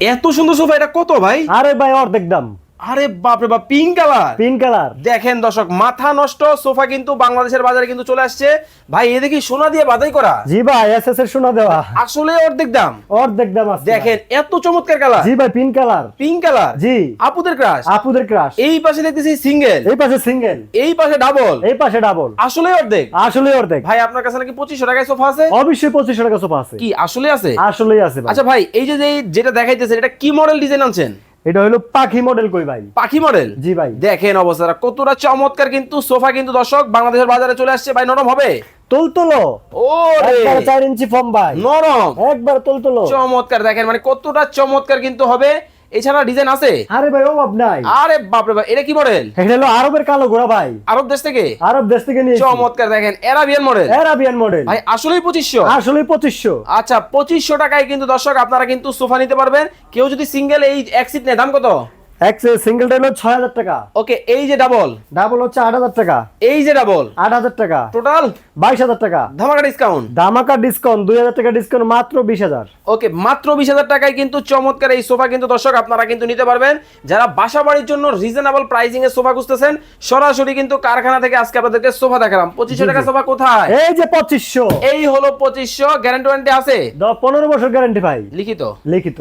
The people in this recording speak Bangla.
এত সুন্দর সোফা এটা কত ভাই? আরে ভাই অর্ধেক দাম। আরে বাপরে বাপ পিঙ্ক কালার পিঙ্ক কালার দেখেন দর্শক মাথা নষ্ট সোফা কিন্তু বাংলাদেশের বাজারে কিন্তু চলে আসছে। ভাই এ দেখি সোনা দিয়ে বাধাই করা। জি ভাই এস এস এর সোনা দেওয়া। আসলে অর্ধেক দাম। অর্ধেক দাম আছে দেখেন এত চমৎকার কালার জি ভাই পিঙ্ক কালার পিঙ্ক কালার জি। আপুদের ক্রাশ আপুদের ক্রাশ এই পাশে দেখতেছি সিঙ্গেল এই পাশে সিঙ্গেল এই পাশে ডাবল এই পাশে ডাবল আসলে অর্ধেক। আসলে অর্ধেক। ভাই আপনার কাছে নাকি পঁচিশশো টাকায় সোফা আছে? অবশ্যই পঁচিশশো টাকা সোফা আছে। কি আসলে আছে? আসলেই আছে ভাই। আচ্ছা ভাই এই যে যে- যেটা দেখাইতেছেন এটা কি মডেল ডিজাইন আনছেন? এটা হলো পাখি মডেল কই ভাই? পাখি মডেল জি ভাই। দেখেন অবস্থাটা কতটা চমৎকার কিন্তু সোফা কিন্তু দর্শক বাংলাদেশের বাজারে চলে আসছে। ভাই নরম হবে? তোলতলো। ও একবার চার ইঞ্চি ফর্ম ভাই। নরম? একবার তোলতলো। চমৎকার দেখেন মানে কতটা চমৎকার কিন্তু হবে। এছাড়া ডিজাইন আছে? আরে ভাই অভাব নাই। আরে বাপ রে ভাই এটা কি মডেল এটা হলো আরবের কালো ঘোড়া ভাই। আরব দেশ থেকে? আরব দেশ থেকে নিয়ে চমৎকার দেখেন এরাবিয়ান মডেল এরাবিয়ান মডেল ভাই আসলেই পঁচিশশো? আসলেই পঁচিশশো। আচ্ছা পঁচিশশো টাকায় কিন্তু দর্শক আপনারা কিন্তু সোফা নিতে পারবেন। কেউ যদি সিঙ্গেল এই এক সিট নেয় দাম কত? এক সিঙ্গেলটা হলো ছয় হাজার টাকা। ওকে এই যে ডাবল ডাবল হচ্ছে আট হাজার টাকা। এই যে ডাবল আট হাজার টাকা। টোটাল বাইশ হাজার টাকা। ধামাকা ডিসকাউন্ট দামাকা ডিসকাউন্ট দুই হাজার টাকা ডিসকাউন্ট মাত্র বিশ হাজার। ওকে মাত্র বিশ হাজার টাকায় কিন্তু চমৎকার এই সোফা কিন্তু দর্শক আপনারা কিন্তু নিতে পারবেন। যারা বাসা বাড়ির জন্য রিজনেবল প্রাইসিং এর সোফা খুঁজতেছেন সরাসরি কিন্তু কারখানা থেকে আজকে আপনাদেরকে সোফা দেখালাম। পঁচিশশো টাকা সোফা কোথায়? এই যে পঁচিশশো। এই হলো পঁচিশশো। গ্যারান্টি ওয়ারেন্টি আছে? পনেরো বছর গ্যারান্টি ভাই লিখিত? লিখিত।